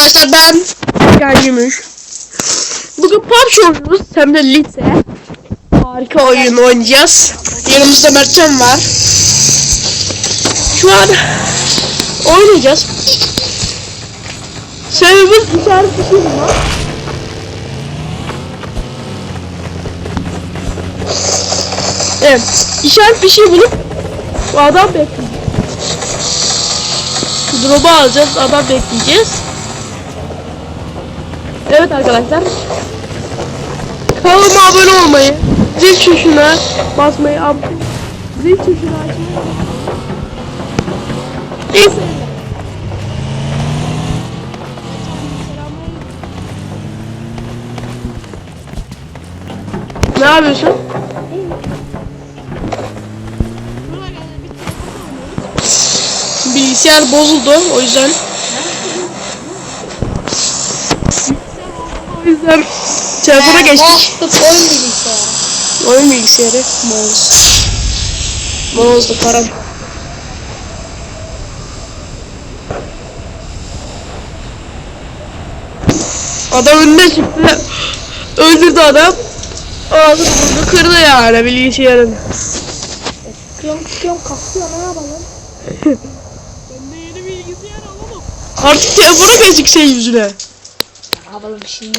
arkadaşlar ben Gümüş. Bugün PUBG oynuyoruz hem de lise. Harika oyun oynayacağız. Yanımızda Mertcan var. Şu an oynayacağız. Sebebimiz işaret bir şey var. Evet. işaret bir şey bulup bu adam bekleyeceğiz. Drop'u alacağız. Adam bekleyeceğiz. Evet arkadaşlar. Kanalıma abone olmayı, zil tuşuna basmayı, ab- zil tuşunu açmayı Neyse. Ne yapıyorsun? Bilgisayar bozuldu o yüzden. Yüzden telefona geçtik. Bozdu oyun bilgisayarı. Oyun bilgisayarı. Mouse. Mouse'du param. Adam önüne çıktı. Öldürdü adam. Ağzını burnunu kırdı yani bilgisayarın. Çıkıyorum çıkıyorum kalkıyor ne yapalım? Ben de yeni bilgisayar alalım. Artık telefona geçtik şey yüzüne. Ne yapalım şimdi?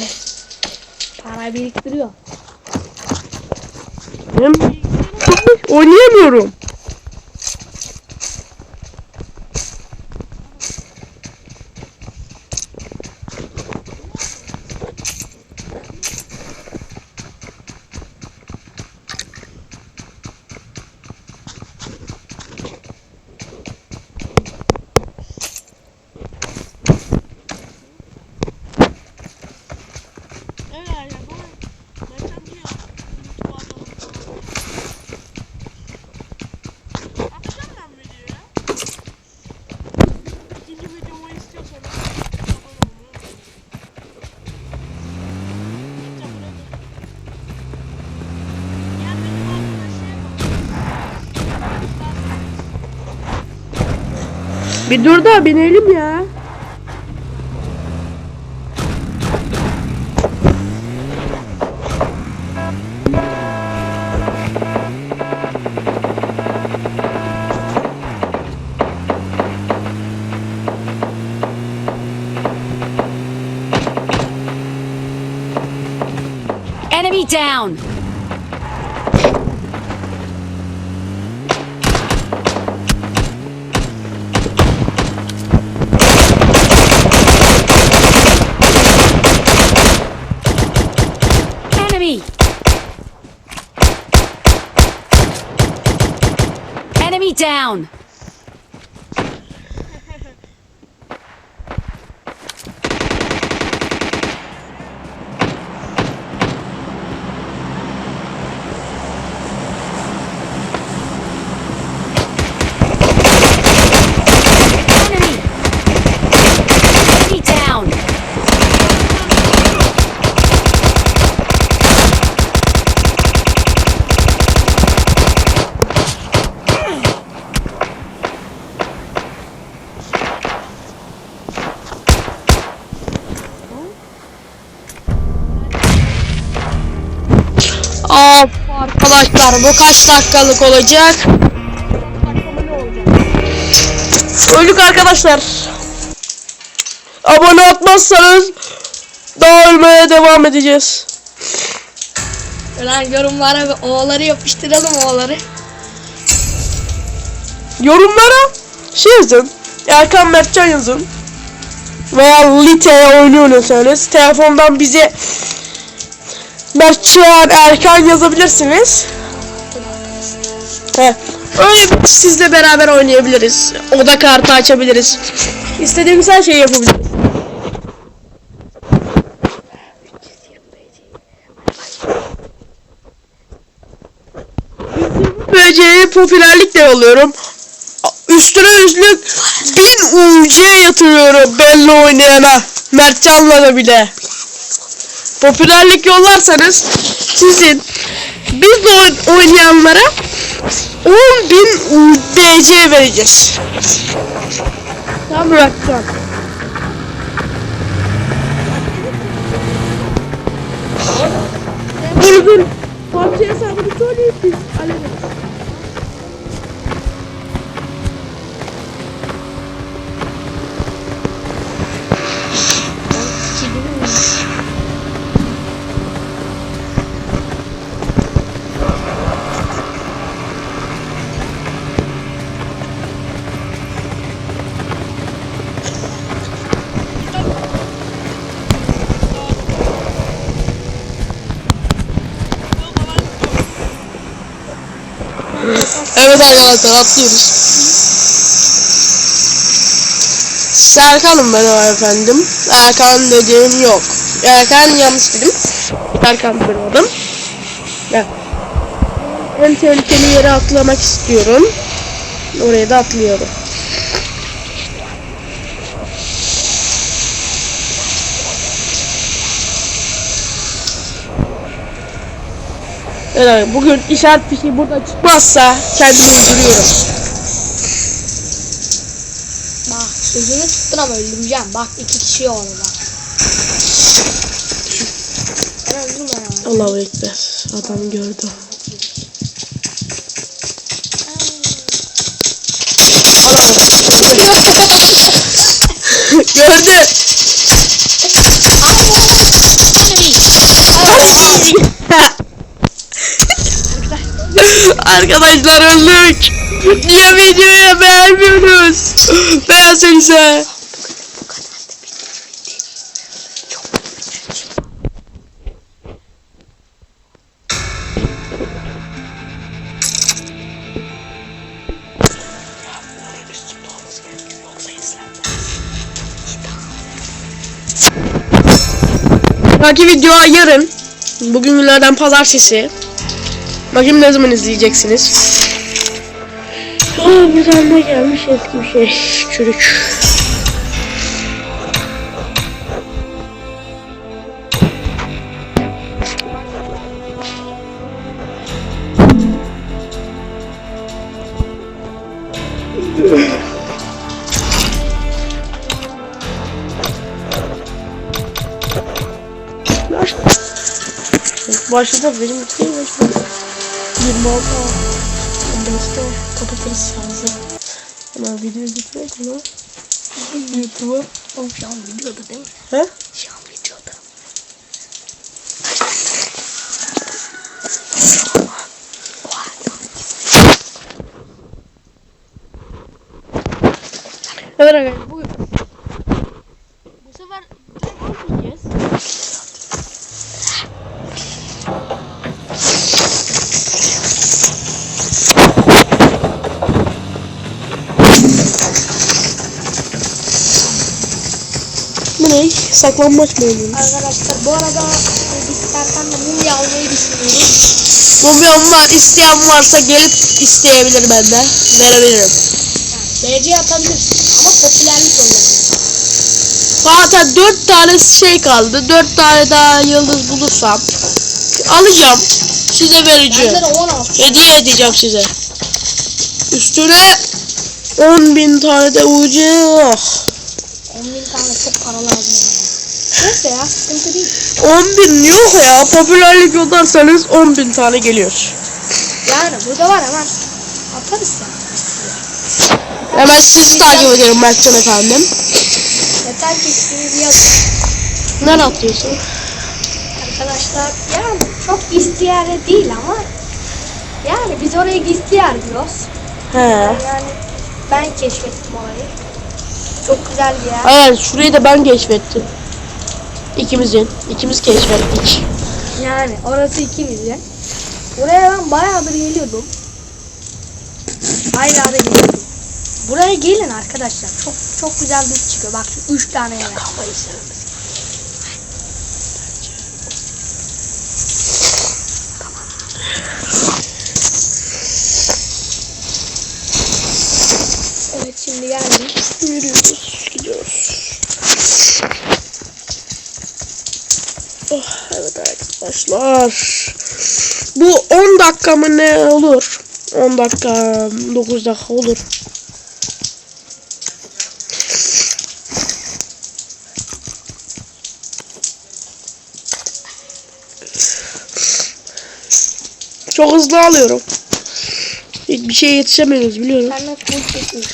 Para biriktiriyor. Bilgisayarım oynayamıyorum. Evet ya bu Mertcan diyor. YouTube'a atalım. Atacağım ben videoya. İkinci videomu istiyorsanız abone olmayı unutmayın. Mertcan buraya dur. Gel benim arkadaşım. Bir dur da binelim ya. Enemy down! Down! Of arkadaşlar bu kaç dakikalık olacak? Öldük arkadaşlar. Abone atmazsanız daha ölmeye devam edeceğiz. Ulan yorumlara oğulları yapıştıralım oğulları. Yorumlara şey yazın. Erkan Mertcan yazın. Veya Lite oyunu oynuyorsanız telefondan bize Mertcan Erkan yazabilirsiniz. He. Öyle sizle beraber oynayabiliriz. Oda kartı açabiliriz. İstediğimiz her şeyi yapabiliriz. Böceği popülerlikle alıyorum. Üstüne üstlük bin UC yatırıyorum belli oynayana. Mertcan'la da bile popülerlik yollarsanız sizin biz de oynayanlara 10.000 DC vereceğiz. Tamam bırakacağım. Bunun parçaya sahibini söyleyeyim biz. Alev Evet arkadaşlar atlıyoruz. Serkan'ım ben o efendim. Erkan dediğim yok. Erkan yanlış dedim. Serkan benim adım. Evet. En tehlikeli yere atlamak istiyorum. Oraya da atlıyorum. Evet, bugün işaret fişi burada çıkmazsa kendimi öldürüyorum. Bak sözünü tuttun ama öldüreceğim. Bak iki kişi orada. Ben ya. Allahu Ekber. Adam gördü. gördü. Arkadaşlar öldük. Niye videoya beğenmiyorsunuz? Beğensenize. Belki video yarın. Bugün günlerden pazartesi. Bakayım ne zaman izleyeceksiniz. Aa, buradan ne gelmiş eski bir şey. Çürük. Başladı benim bitti mi? 26 15'te kapatırız şarjı. Hemen video bitmek mi? YouTube'a. Oğlum şu an videoda değil mi? He? Şu an videoda. Evet arkadaşlar bugün Bu sefer direkt almayacağız. bu ne? Saklanmaç mı oynuyoruz? Arkadaşlar bu arada e, biz Serkan'la mumya almayı düşünüyoruz. Mumyam var. isteyen varsa gelip isteyebilir benden. Verebilirim. DC atabilirsin ama popülerlik oynanıyor. Zaten 4 tane şey kaldı. 4 tane daha yıldız bulursam alacağım. Size vereceğim. Bende de 16. Hediye edeceğim size. Üstüne 10 bin tane de UC. Oh. 10 bin tane çok para lazım. Neyse ya sıkıntı değil. 10 bin yok ya. Popülerlik yollarsanız 10 bin tane geliyor. Yani burada var hemen atarız ya. Hemen sizi takip ederim Mertcan efendim. Yeter ki isminizi yazın. Nereye atlıyorsun? Arkadaşlar yani çok gizli yerde değil ama yani biz oraya gizli yer diyoruz. He. Yani ben keşfettim orayı. Çok güzel bir yer. Hayır şurayı da ben keşfettim. İkimizin. ikimiz keşfettik. Yani orası ikimizin. Buraya ben bayağıdır geliyordum. Da geliyordum. Buraya gelin arkadaşlar. Çok çok güzel bir çıkıyor. Bak şu üç tane yer. Evet şimdi geldim. Yürüyoruz. Gidiyoruz. Oh, evet arkadaşlar. Bu 10 dakika mı ne olur? 10 dakika, 9 dakika olur. Çok hızlı alıyorum. Hiçbir şeye yetişemiyoruz biliyorum. Sen de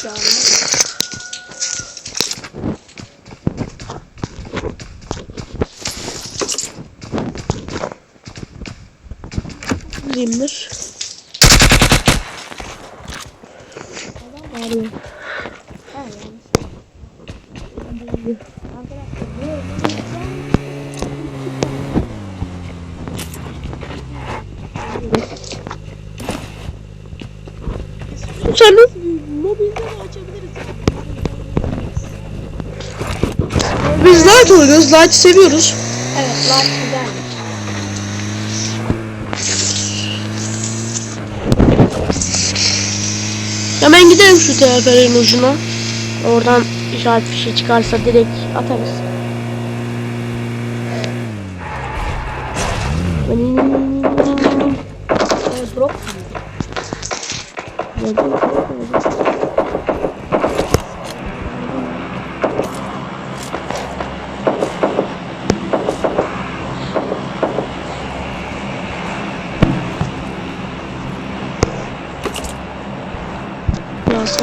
anda. Değildir. Ha, yani. yapacaksınız? Mobilde de açabiliriz. Biz light oynuyoruz. Light seviyoruz. Evet, like güzel. Hemen gidelim şu teleferin ucuna. Oradan işaret bir şey çıkarsa direkt atarız. Brock.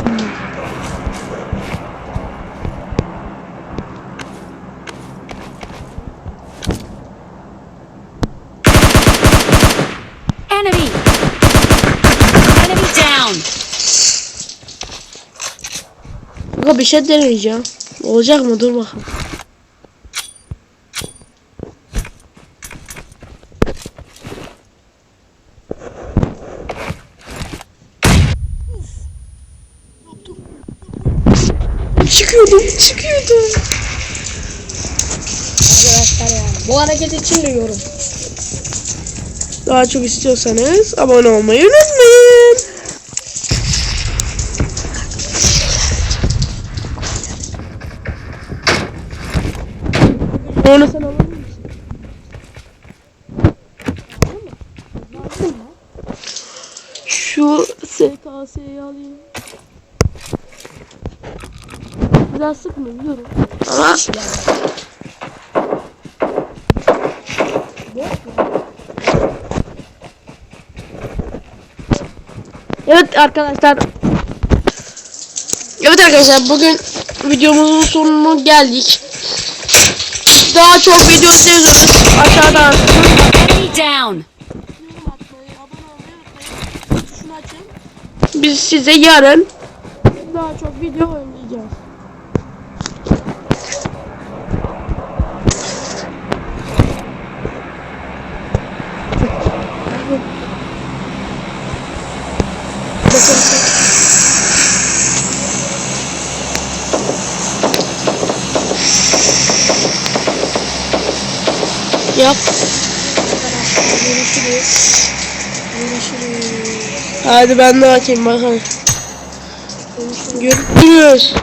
Enemy! Enemy down! Kanka bir şey deneyeceğim. Olacak mı? Dur bakalım. Arkadaşlar yani. Bu hareket için de yorum. Daha çok istiyorsanız abone olmayı unutmayın. Onu sen alır mısın? Şu SKS'yi alayım. Biraz sıkmıyor biliyorum. Evet arkadaşlar. Evet arkadaşlar bugün videomuzun sonuna geldik. Daha çok video istiyorsanız aşağıdan down! Yorum atmayı, abone olmayı unutmayın. Şunu açın. biz size yarın daha çok video oynayacağız. Yap. Görüşürüz. Görüşürüz. Hadi ben de bakayım bakalım. Görüşürüz.